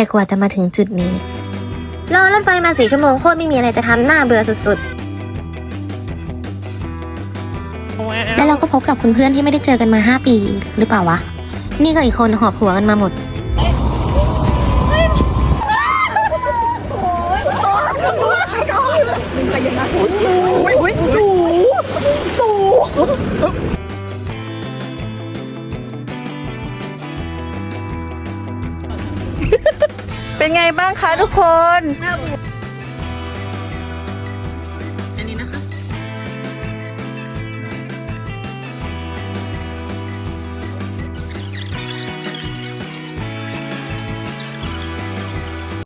แต่กว่าจะมาถึงจุดนี้ รอรถไฟมาสี่ชั่วโมงโคตรไม่มีอะไรจะทำหน้าเบื่อสุดๆ แล้วเราก็พบกับคุณเพื่อนที่ไม่ได้เจอกันมา 5 ปีหรือเปล่าวะ นี่ก็อีกคนหอบหัวกันมาหมด เป็นไงบ้างคะทุกคน